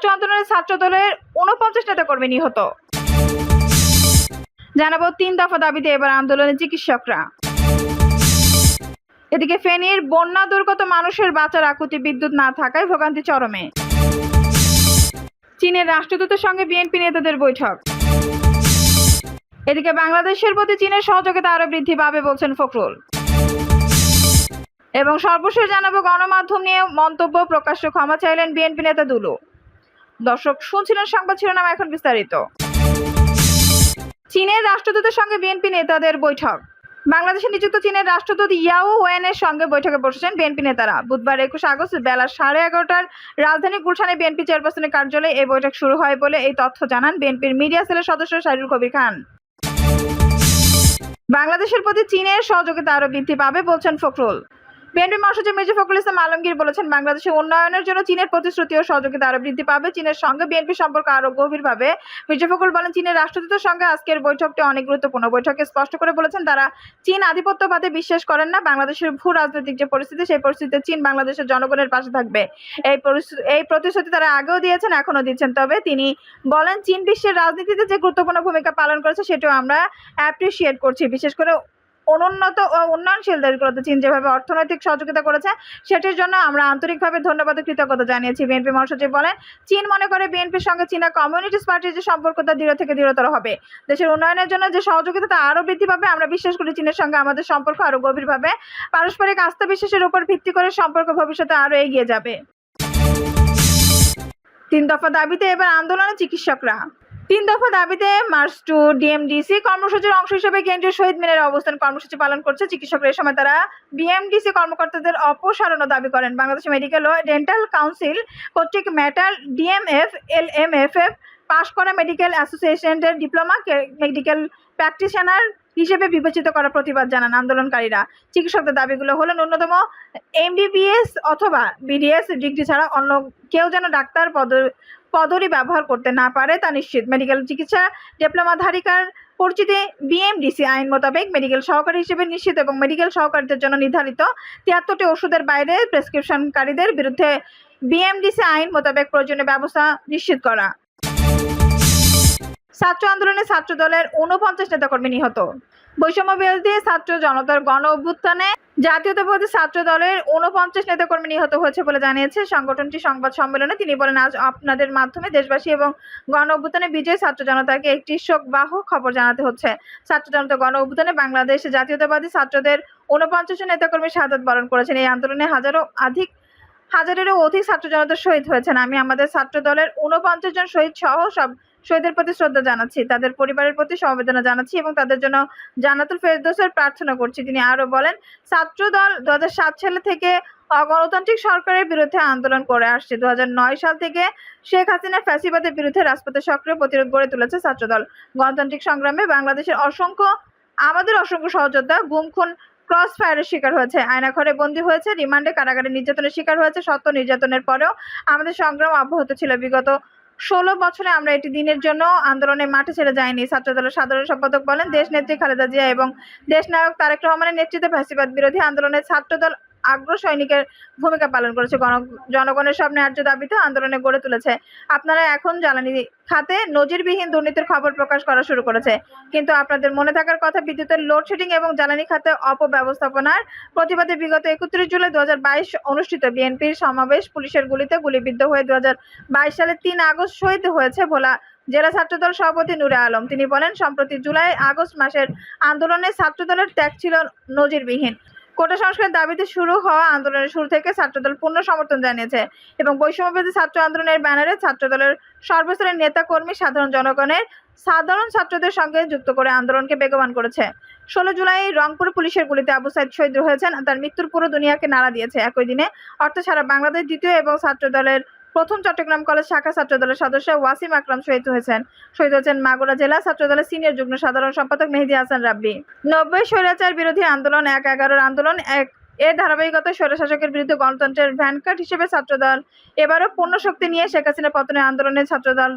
ছাত্র আন্দোলনে ছাত্র দলের উনপঞ্চাশ নেতাকর্মী নিহত। জানাব তিন দফা দাবিতে এবার আন্দোলনে চিকিৎসকরা। এদিকে ফেনীর বন্যা দুর্গত মানুষের বাঁচার আকুতি বিদ্যুৎ না থাকায় ভোগান্তি চরমে। চীনের রাষ্ট্রদূতের সঙ্গে বিএনপি নেতাদের বৈঠক। এদিকে বাংলাদেশের প্রতি চীনের সহযোগিতা আরও বৃদ্ধি পাবে বলছেন ফখরুল। এবং সর্বশেষ জানাব গণমাধ্যম নিয়ে মন্তব্য প্রকাশ্য ক্ষমা চাইলেন বিএনপি নেতা দুলু। দর্শক, শুনছিলেন সংবাদ শিরোনাম এখন বিস্তারিত। চীনের রাষ্ট্রদূতের সঙ্গে বিএনপি নেতাদের বৈঠক। বাংলাদেশে নিযুক্ত চীনের রাষ্ট্রদূত ইয়াও ওয়েনের সঙ্গে বৈঠকে বসেছেন বিএনপি নেতারা। বুধবার একুশ আগস্ট বেলা সাড়ে এগারোটার রাজধানী গুলশানে বিএনপি চেয়ারপারসনের কার্যালয়ে এই বৈঠক শুরু হয় বলে এই তথ্য জানান বিএনপির মিডিয়া সেলের সদস্য শাহরুল কবির খান। বাংলাদেশের প্রতি চীনের সহযোগিতা আরও বৃদ্ধি পাবে বলছেন ফখরুল। বিএনপি মহাসচিব মির্জা ইসলাম আলমগীর বলেছেন বাংলাদেশের উন্নয়নের জন্য চীনের প্রতিশ্রুতি ও সহযোগিতা আরও বৃদ্ধি পাবে। চীনের সঙ্গে বিএনপি সম্পর্ক আরও গভীরভাবে। মির্জা ফখরুল বলেন, চীনের রাষ্ট্রদূতের সঙ্গে আজকের বৈঠকটি অনেক গুরুত্বপূর্ণ। বৈঠকে স্পষ্ট করে বলেছেন, তারা চীন আধিপত্যবাদে বিশ্বাস করেন না। বাংলাদেশের ভূ রাজনৈতিক যে পরিস্থিতি, সেই পরিস্থিতিতে চীন বাংলাদেশের জনগণের পাশে থাকবে। এই এই প্রতিশ্রুতি তারা আগেও দিয়েছেন, এখনও দিচ্ছেন। তবে তিনি বলেন, চীন বিশ্বের রাজনীতিতে যে গুরুত্বপূর্ণ ভূমিকা পালন করেছে, সেটাও আমরা অ্যাপ্রিসিয়েট করছি। বিশেষ করে অনুন্নত ও উন্নয়নশীল দেশগুলোতে চীন যেভাবে অর্থনৈতিক সহযোগিতা করেছে, সেটির জন্য আমরা আন্তরিকভাবে ধন্যবাদ ও কৃতজ্ঞতা জানিয়েছি। বিএনপি মহাসচিব বলেন, চীন মনে করে বিএনপির সঙ্গে চীনা কমিউনিস্ট পার্টির যে সম্পর্ক তা দৃঢ় থেকে দৃঢ়তর হবে। দেশের উন্নয়নের জন্য যে সহযোগিতা তা আরও বৃদ্ধি পাবে, আমরা বিশ্বাস করি চীনের সঙ্গে আমাদের সম্পর্ক আরও গভীরভাবে। পারস্পরিক আস্থা বিশ্বাসের উপর ভিত্তি করে সম্পর্ক ভবিষ্যতে আরও এগিয়ে যাবে। তিন দফা দাবিতে এবার আন্দোলনে চিকিৎসকরা। তিন দফা দাবিতে মার্চ টু ডিএমডিসি কর্মসূচির অংশ হিসেবে কেন্দ্রীয় শহীদ মিনারে অবস্থান কর্মসূচি পালন করছে চিকিৎসকরা। সময় তারা বিএমডিসি কর্মকর্তাদের অপসারণও দাবি করেন। বাংলাদেশ মেডিকেল ও ডেন্টাল কাউন্সিল কর্তৃক metal DMF L M F F পাশ করা মেডিকেল অ্যাসোসিয়েশনের ডিপ্লোমা মেডিকেল প্র্যাকটিশনার হিসেবে বিবেচিত করার প্রতিবাদ জানান আন্দোলনকারীরা। চিকিৎসকদের দাবিগুলো হলো, ন্যূনতম এমবিবিএস অথবা বিডিএস ডিগ্রি ছাড়া অন্য কেউ যেন ডাক্তার পদ, পদরি ব্যবহার করতে না পারে তা নিশ্চিত। মেডিকেল চিকিৎসা ডিপ্লোমাধারিকার পরিচিতি বিএমডিসি আইন মোতাবেক মেডিকেল সহকারী হিসেবে নিশ্চিত এবং মেডিকেল সহকারীদের জন্য নির্ধারিত তিয়াত্তরটি ওষুধের বাইরে প্রেসক্রিপশনকারীদের বিরুদ্ধে বিএমডিসি আইন মোতাবেক প্রয়োজনীয় ব্যবস্থা নিশ্চিত করা। ছাত্র আন্দোলনে ছাত্র দলের ঊনপঞ্চাশ নেতাকর্মী নিহত। বৈষম্য বিরোধী ছাত্র জনতার গণ অভ্যুত্থানে জাতীয়তাবাদী ছাত্র দলের ঊনপঞ্চাশ নেতাকর্মী নিহত হয়েছে বলে জানিয়েছে সংগঠনটি সংবাদ সম্মেলনে। তিনি বলেন, আজ আপনাদের মাধ্যমে দেশবাসী এবং গণ অভ্যুত্থানে বিজয়ী ছাত্র জনতাকে একটি শোকবাহ খবর জানাতে হচ্ছে। ছাত্র জনতা গণ অভ্যুত্থানে বাংলাদেশ জাতীয়তাবাদী ছাত্রদের ঊনপঞ্চাশ নেতাকর্মী শাহাদত বরণ করেছেন। এই আন্দোলনে হাজারো অধিক, হাজারেরও অধিক ছাত্র জনতা শহীদ হয়েছেন। আমি আমাদের ছাত্র দলের ঊনপঞ্চাশ জন শহীদ সহ সব শহীদের প্রতি শ্রদ্ধা জানাচ্ছি, তাদের পরিবারের প্রতি সমবেদনা জানাচ্ছি এবং তাদের জন্য জান্নাতুল ফেরদৌসের প্রার্থনা করছি। তিনি আরও বলেন ছাত্র দল দু সালে থেকে অগণতান্ত্রিক সরকারের বিরুদ্ধে আন্দোলন করে আসছে। দুহাজার নয় সাল থেকে শেখ হাসিনা ফ্যাসিবাদের বিরুদ্ধে রাজপথে সক্রিয় প্রতিরোধ গড়ে তুলেছে ছাত্রদল। গণতান্ত্রিক সংগ্রামে বাংলাদেশের অসংখ্য, আমাদের অসংখ্য সহযোদ্ধা গুম খুন ক্রস ফায়ারের শিকার হয়েছে। আয়নাঘরে বন্দী হয়েছে, রিমান্ডে কারাগারে নির্যাতনের শিকার হয়েছে, সত্য নির্যাতনের পরেও আমাদের সংগ্রাম অব্যাহত ছিল। বিগত ষোলো বছরে আমরা এটি দিনের জন্য আন্দোলনের মাঠে ছেড়ে যাইনি। ছাত্রদলের সাধারণ সম্পাদক বলেন দেশ নেত্রী খালেদা জিয়া এবং দেশ নায়ক তারেক রহমানের নেতৃত্বে ফ্যাসিবাদ বিরোধী আন্দোলনে ছাত্রদল আগ্রহ সৈনিকের ভূমিকা পালন করেছে। গণ, জনগণের সব ন্যায্য দাবিতে আন্দোলনে গড়ে তুলেছে। আপনারা এখন জ্বালানি খাতে নজিরবিহীন দুর্নীতির খবর প্রকাশ করা শুরু করেছে। কিন্তু আপনাদের মনে থাকার কথা, বিদ্যুতের লোডশেডিং এবং জ্বালানি খাতে অপব্যবস্থাপনার প্রতিবাদে বিগত একত্রিশ জুলাই দু হাজার বাইশ অনুষ্ঠিত বিএনপির সমাবেশ পুলিশের গুলিতে গুলিবিদ্ধ হয়ে দু হাজার বাইশ সালে তিন আগস্ট শহীদ হয়েছে ভোলা জেলা ছাত্রদল সভাপতি নুরে আলম। তিনি বলেন, সম্প্রতি জুলাই আগস্ট মাসের আন্দোলনে ছাত্রদলের ত্যাগ ছিল নজিরবিহীন। কোটা সংস্কারের দাবিতে শুরু হওয়া আন্দোলনের শুরু থেকে ছাত্রদল পূর্ণ সমর্থন জানিয়েছে এবং বৈষম্যবিরোধী ছাত্র আন্দোলনের ব্যানারে ছাত্রদলের সর্বস্তরের নেতাকর্মী সাধারণ জনগণের সাধারণ ছাত্রদের সঙ্গে যুক্ত করে আন্দোলনকে বেগবান করেছে। ষোলো জুলাই রংপুর পুলিশের গুলিতে আবু সাইদ শহীদ হয়েছেন তার মৃত্যুর পুরো দুনিয়াকে নাড়া দিয়েছে। একই দিনে অর্থ ছাড়া বাংলাদেশ দ্বিতীয় এবং ছাত্রদলের প্রথম চট্টগ্রাম কলেজ শাখা ছাত্রদলের সদস্য ওয়াসিম আকরাম শহীদ হয়েছেন। শহীদ হয়েছেন মাগুরা জেলা ছাত্রদলের সিনিয়র যুগ্ম সাধারণ সম্পাদক মেহেদি হাসান রাব্বি। নব্বই স্বৈরাচার বিরোধী আন্দোলন, এক এগারোর আন্দোলন, এক এর ধারাবাহিকতায় স্বৈরশাসকের বিরুদ্ধে গণতন্ত্রের ভ্যানকাট হিসেবে ছাত্রদল। এবারও পূর্ণ শক্তি নিয়ে শেখ হাসিনা পতনের আন্দোলনে ছাত্রদল,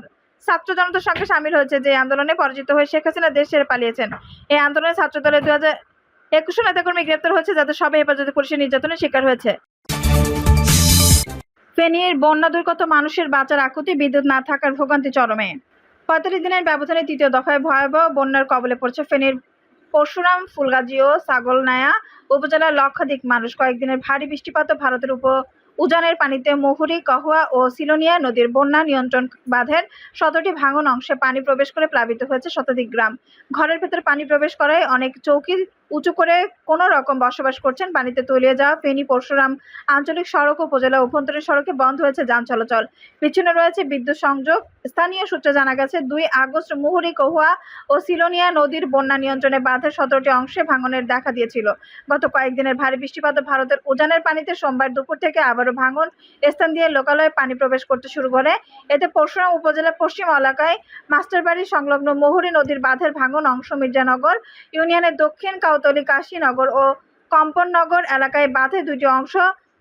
ছাত্র জনতার সঙ্গে সামিল হয়েছে যে আন্দোলনে পরাজিত হয়ে শেখ হাসিনা দেশ ছেড়ে পালিয়েছেন। এই আন্দোলনে ছাত্রদলের দু হাজার একুশে নেতাকর্মী গ্রেপ্তার হয়েছে যাদের সবাই হেফাজতে পুলিশের নির্যাতনের শিকার হয়েছে। ফেনীর বন্যা দুর্গত মানুষের বাঁচার আকুতি বিদ্যুৎ না থাকার ভোগান্তি চরমে। পঁয়তাল্লিশ দিনের ব্যবধানে তৃতীয় দফায় ভয়াবহ বন্যার কবলে পড়ছে ফেনীর পরশুরাম, ফুলগাজী ও সাগলনায়া উপজেলার লক্ষাধিক মানুষ। কয়েকদিনের ভারী বৃষ্টিপাত ভারতের উপ উজানের পানিতে মুহুরী, কহুয়া ও সিলোনিয়া নদীর বন্যা নিয়ন্ত্রণ বাঁধের শতটি ভাঙন অংশে পানি প্রবেশ করে প্লাবিত হয়েছে শতাধিক গ্রাম। ঘরের ভেতর পানি প্রবেশ করায় অনেক চৌকি উঁচু করে কোনো রকম বসবাস করছেন পানিতে তলিয়ে যাওয়া ফেনী, পরশুরাম আঞ্চলিক সড়ক উপজেলা অভ্যন্তরীণ সড়কে বন্ধ হয়েছে যান চলাচল। বিচ্ছিন্ন রয়েছে বিদ্যুৎ সংযোগ। স্থানীয় সূত্রে জানা গেছে, দুই আগস্ট মুহুরি, কহুয়া ও সিলোনিয়া নদীর বন্যা নিয়ন্ত্রণে বাঁধের সতেরোটি অংশে ভাঙনের দেখা দিয়েছিল। গত কয়েকদিনের ভারী বৃষ্টিপাত ভারতের উজানের পানিতে সোমবার দুপুর থেকে আবারও ভাঙন স্থান দিয়ে লোকালয়ে পানি প্রবেশ করতে শুরু করে। এতে পরশুরাম উপজেলার পশ্চিম এলাকায় মাস্টারবাড়ি সংলগ্ন মহুরী নদীর বাঁধের ভাঙন অংশ মির্জানগর, ইউনিয়নের দক্ষিণ কাউতলি কাশীনগর ও কম্পননগর এলাকায় বাঁধে দুটি অংশ,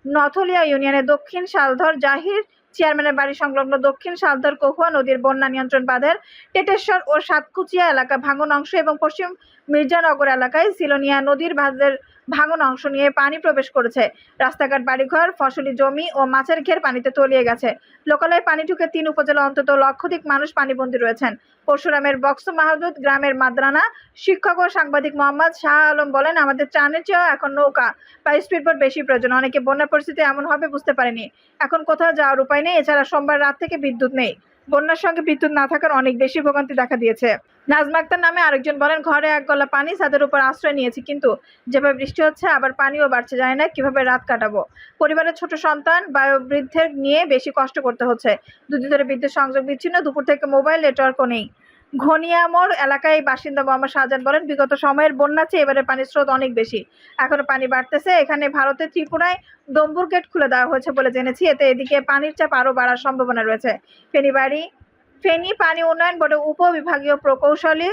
নথলিয়া ইউনিয়নের দক্ষিণ শালধর, জাহির চেয়ারম্যানের বাড়ি সংলগ্ন দক্ষিণ শালধর কহুয়া নদীর বন্যা নিয়ন্ত্রণ বাঁধের টেটেশ্বর ও সাতকুচিয়া এলাকা ভাঙন অংশ এবং পশ্চিম মির্জানগর এলাকায় সিলোনিয়া নদীর বাঁধের ভাঙন অংশ নিয়ে পানি প্রবেশ করেছে। রাস্তাঘাট, বাড়িঘর, ফসলি জমি ও মাছের ঘের পানিতে তলিয়ে গেছে। লোকালয়ে পানি ঢুকে তিন উপজেলা অন্তত লক্ষাধিক মানুষ পানিবন্দী রয়েছেন। পরশুরামের বক্স মাহদুদ গ্রামের মাদ্রানা শিক্ষক ও সাংবাদিক মোহাম্মদ শাহ আলম বলেন, আমাদের ত্রাণের চেয়েও এখন নৌকা বা স্পিডবোট বেশি প্রয়োজন। অনেকে বন্যা পরিস্থিতি এমন হবে বুঝতে পারেনি। এখন কোথাও যাওয়ার উপায় নেই। এছাড়া সোমবার রাত থেকে বিদ্যুৎ নেই। বন্যার সঙ্গে বিদ্যুৎ না থাকার অনেক বেশি ভোগান্তি দেখা দিয়েছে। নাজমা আক্তার নামে আরেকজন বলেন, ঘরে এক গলা পানি ছাদের উপর আশ্রয় নিয়েছি, কিন্তু যেভাবে বৃষ্টি হচ্ছে, আবার পানিও বাড়ছে যায় না কীভাবে রাত কাটাবো। পরিবারের ছোট সন্তান বৃদ্ধের নিয়ে বেশি কষ্ট করতে হচ্ছে। দুদিন ধরে বিদ্যুৎ সংযোগ বিচ্ছিন্ন, দুপুর থেকে মোবাইল নেটওয়ার্কও নেই। ঘনিয়ামোড় এলাকায় বাসিন্দা মোহাম্মদ শাহজাহান বলেন, বিগত সময়ের বন্যা চেয়ে এবারে পানির স্রোত অনেক বেশি। এখনও পানি বাড়তেছে। এখানে ভারতের ত্রিপুরায় ডম্বুর গেট খুলে দেওয়া হয়েছে বলে জেনেছি। এতে এদিকে পানির চাপ আরও বাড়ার সম্ভাবনা রয়েছে। ফেনীবাড়ি, ফেনী পানি উন্নয়ন বোর্ডের উপবিভাগীয় প্রকৌশলী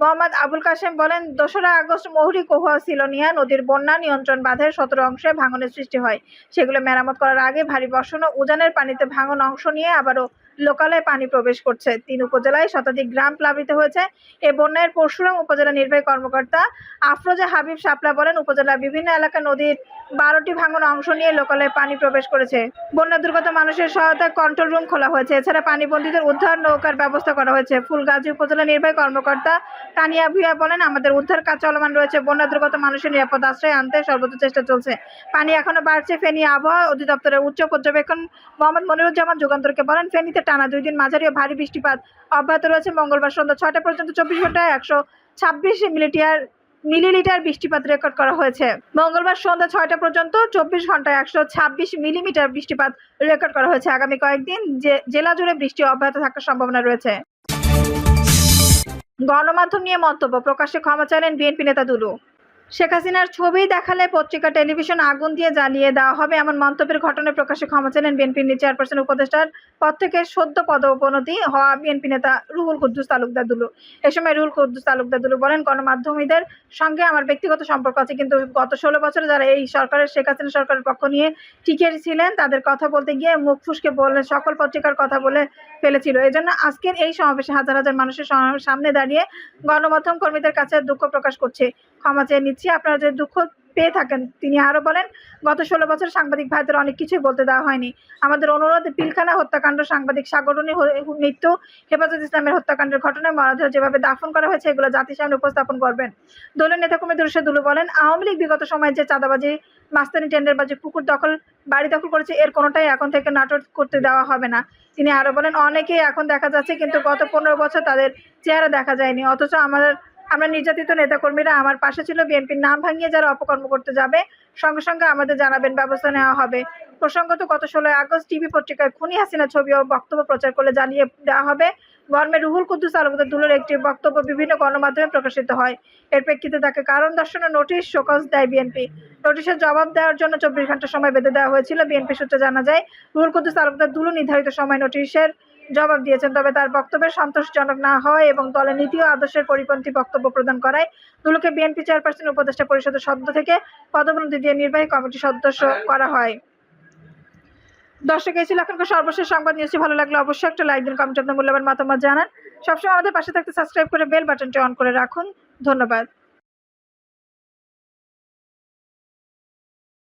মোহাম্মদ আবুল কাশেম বলেন, দোসরা আগস্ট মহুরী কহুয়া সিলোনিয়া নদীর বন্যা নিয়ন্ত্রণ বাঁধের সতেরো অংশে ভাঙনের সৃষ্টি হয়। সেগুলো মেরামত করার আগে ভারী বর্ষণ ও উজানের পানিতে ভাঙন অংশ নিয়ে আবারও লোকালয়ে পানি প্রবেশ করছে। তিন উপজেলায় শতাধিক গ্রাম প্লাবিত হয়েছে। এ বন্যায় পরশুরাম উপজেলা নির্বাহী কর্মকর্তা আফরোজা হাবিব সাপলা বলেন, উপজেলার বিভিন্ন এলাকা নদীর বারোটি ভাঙন অংশ নিয়ে লোকালয়ে পানি প্রবেশ করেছে। বন্যা দুর্গত মানুষের সহায়তায় কন্ট্রোল রুম খোলা হয়েছে। এছাড়া পানিবন্দীদের উদ্ধার নৌকার ব্যবস্থা করা হয়েছে। ফুলগাজী উপজেলা নির্বাহী কর্মকর্তা তানিয়া ভুইয়া বলেন, আমাদের উদ্ধার কাজ চলমান রয়েছে। বন্যা দুর্গত মানুষের নিরাপদ আশ্রয় আনতে সর্বোচ্চ চেষ্টা চলছে। পানি এখনও বাড়ছে। ফেনী আবহাওয়া অধিদপ্তরের উচ্চ পর্যবেক্ষণ মোহাম্মদ মনিরুজ্জামান যুগান্তরকে বলেন, ফেনীতে টানা দুই দিন মাঝারি ও ভারী বৃষ্টিপাত অব্যাহত রয়েছে মঙ্গলবার সন্ধ্যা ছটা পর্যন্ত চব্বিশ ঘন্টায় একশো ছাব্বিশ মিলিটিয়ার মিলিলিটার বৃষ্টিপাত রেকর্ড করা হয়েছে। মঙ্গলবার সন্ধ্যা ছয়টা পর্যন্ত চব্বিশ ঘন্টায় একশো ছাব্বিশ মিলিমিটার বৃষ্টিপাত রেকর্ড করা হয়েছে। আগামী কয়েকদিন জেলা জুড়ে বৃষ্টি অব্যাহত থাকার সম্ভাবনা রয়েছে। গণমাধ্যম নিয়ে মন্তব্য প্রকাশ্যে ক্ষমা চাইলেন বিএনপি নেতা দুলু। শেখ হাসিনার ছবি দেখালে পত্রিকা, টেলিভিশন আগুন দিয়ে জ্বালিয়ে দেওয়া হবে এমন মন্তব্যের ঘটনায় প্রকাশ্যে ক্ষমা চাইলেন বিএনপির চেয়ারপারসন উপদেষ্টার পদ থেকে সদ্য পদোন্নতি হওয়া বিএনপি নেতা রুহুল কুদ্দুস তালুকদার দুলু এ সময় রুহুল কুদ্দুস তালুকদার দুলু বলেন, গণমাধ্যমীদের সঙ্গে আমার ব্যক্তিগত সম্পর্ক আছে, কিন্তু গত ষোলো বছরে যারা এই সরকারের, শেখ হাসিনা সরকারের পক্ষ নিয়ে টিকে ছিলেন, তাদের কথা বলতে গিয়ে মুখ ফুসকে বলে সকল পত্রিকার কথা বলে ফেলেছিল। এই জন্য আজকের এই সমাবেশে হাজার হাজার মানুষের সামনে দাঁড়িয়ে গণমাধ্যম কর্মীদের কাছে দুঃখ প্রকাশ করছে। ক্ষমা চেয়ে নিচ্ছি। আপনারা যে দুঃখ পেয়ে থাকেন, তিনি আরও বলেন, গত ষোলো বছর সাংবাদিক ভাইদের অনেক কিছুই বলতে দেওয়া হয়নি। আমাদের অনুরোধ, পিলখানা হত্যাকাণ্ড, সাংবাদিক সাগরণী মৃত্যু, হেফাজত ইসলামের হত্যাকাণ্ডের ঘটনায় মরদেহ যেভাবে দাফন করা হয়েছে, এগুলো জাতির সামনে উপস্থাপন করবেন। দলের নেতাকর্মী দুরুশে দুলু বলেন, আওয়ামী লীগ বিগত সময়ে যে চাঁদাবাজি, মাস্তানি, টেন্ডারবাজি পুকুর দখল, বাড়ি দখল করেছে, এর কোনোটাই এখন থেকে নাটক করতে দেওয়া হবে না। তিনি আরও বলেন, অনেকেই এখন দেখা যাচ্ছে, কিন্তু গত পনেরো বছর তাদের চেহারা দেখা যায়নি, অথচ আমাদের আমরা নির্যাতিত নেতাকর্মীরা আমার পাশে ছিল, বিএনপির নাম ভাঙিয়ে যারা অপকর্ম করতে যাবে, সঙ্গে সঙ্গে আমাদের জানাবেন ব্যবস্থা নেওয়া হবে। প্রসঙ্গত, গত ষোলোই আগস্ট টিভি পত্রিকায় খুনি হাসিনা ছবি ও বক্তব্য প্রচার করলে জানিয়ে দেওয়া হবে, গরমে রুহুল কুদ্দুস আলমদের দুলোর একটি বক্তব্য বিভিন্ন গণমাধ্যমে প্রকাশিত হয়। এর প্রেক্ষিতে তাকে কারণ দর্শনের নোটিশ, শোকজ দেয় বিএনপি। নোটিশের জবাব দেওয়ার জন্য চব্বিশ ঘণ্টা সময় বেঁধে দেওয়া হয়েছিল। বিএনপি সূত্রে জানা যায়, রুহুল কুদ্দুস আলমদের দুলু নির্ধারিত সময় নোটিশের জবাব দিয়েছেন। তবে তার বক্তব্যের সন্তোষজনক না হয় এবং দলের নীতি ও আদর্শের পরিপন্থী বক্তব্য প্রদান করায় দুলুকে বিএনপি চেয়ারপারসন, উপদেষ্টা পরিষদের সদস্য থেকে পদোন্নতি দিয়ে নির্বাহী কমিটির সদস্য করা হয়। দর্শক, এই ছিল এখনকার সর্বশেষ সংবাদ নিউজটি ভালো লাগলে অবশ্যই একটা লাইক দিন, কমেন্ট আপনার মূল্যবান মতামত জানান। সবসময় আমাদের পাশে থাকতে সাবস্ক্রাইব করে বেল বাটনটি অন করে রাখুন। ধন্যবাদ।